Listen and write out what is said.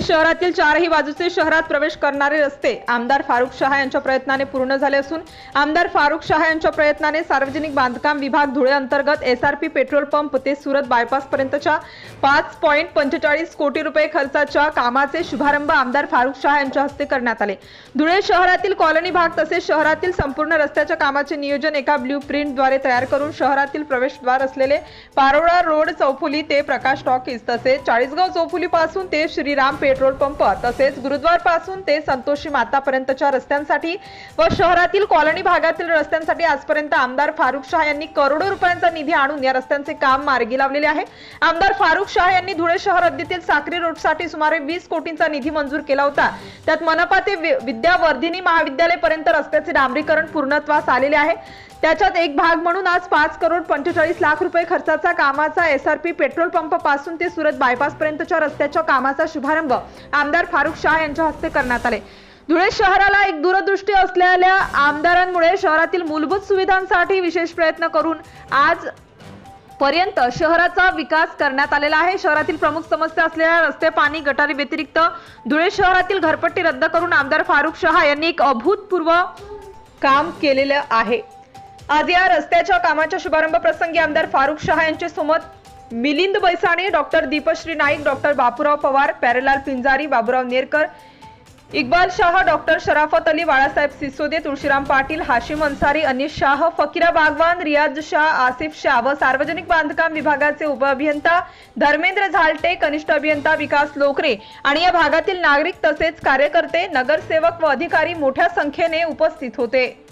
शहरातील चारही बाजूचे शहरात प्रवेश करणारे रस्ते आमदार फारुख शहा यांच्या प्रयत्नाने पूर्ण झाले असून आमदार फारुख शहा यांच्या प्रयत्नाने सार्वजनिक बांधकाम विभाग धुळे अंतर्गत एसआरपी पेट्रोल पंप ते सुरत बायपास पर्यंतच्या पाच पॉईंट पंचेचाळीस कोटी रुपये खर्चाच्या कामाचे शुभारंभ आमदार फारुख शहा यांच्या हस्ते करण्यात आले. धुळे शहरातील कॉलनी भाग तसेच शहरातील संपूर्ण रस्त्याच्या कामाचे नियोजन एका ब्ल्यू प्रिंटद्वारे तयार करून शहरातील प्रवेशद्वार असलेले पारोळा रोड चौफुली ते प्रकाश टॉकीज तसेच चाळीसगाव चौफुली पासून ते श्रीराम पेट्रोल पंप तसेच गुरुद्वारपासून ते संतोषी मातापर्यंतच्या रस्त्यांसाठी व शहरातील कॉलनी भागातील रस्त्यांसाठी आजपर्यंत आमदार फारुख शाह यांनी करोडो रुपयांचा निधी आणून या रस्त्यांचे काम मार्गी लावलेले आहे. आमदार फारुख शाह यांनी धुळे शहर हद्दीतील साक्री रोडसाठी सुमारे वीस कोटींचा निधी मंजूर केला होता. त्यात मनपा ते वि- विद्यावर्धिनी महाविद्यालय पर्यंत रस्त्याचे डांबरीकरण पूर्णत्वास आलेले आहे. त्याच्यात एक भाग म्हणून आज पाच करोड पंचेचाळीस लाख रुपये खर्चाचा कामाचा एसआरपी पेट्रोल पंपपासून ते सुरत बायपास पर्यंतच्या रस्त्याच्या कामाचा शुभारंभ आमदार फारुख शाह यांच्या हस्ते करण्यात आले. धुळे शहराला एक दूरदृष्टी असलेल्या आमदारांमुळे शहरातील मूलभूत सुविधांसाठी विशेष प्रयत्न करून आज पर्यंत शहराचा विकास करण्यात आलेला आहे. शहरातील प्रमुख समस्या असलेल्या रस्ते पाणी गटारी व्यतिरिक्त धुळे शहरातील घरपट्टी रद्द करून आमदार फारुख शहा यांनी एक अभूतपूर्व काम केलेलं आहे. आज या रस्त्याच्या कामाच्या शुभारंभ प्रसंगी आमदार फारुख शहा यांचे सोमत Milind Baisane doctor Deepshri Naik doctor Bapurao Pawar Pyarelal Pinjari Baburao Nerkar Iqbal Shah doctor Sharafat Ali Balasaheb Sisode Tulshiram Patil Hashim Ansari अनिश शाह फकीरा बागवान रियाज शाह आसिफ शाह व सार्वजनिक बांधकाम विभागाचे उपअभियंता धर्मेंद्र झालटे कनिष्ठ अभियंता विकास लोकरे आणि या भागातील नागरिक तसेच कार्यकर्ते नगरसेवक व अधिकारी मोठ्या संख्येने उपस्थित होते.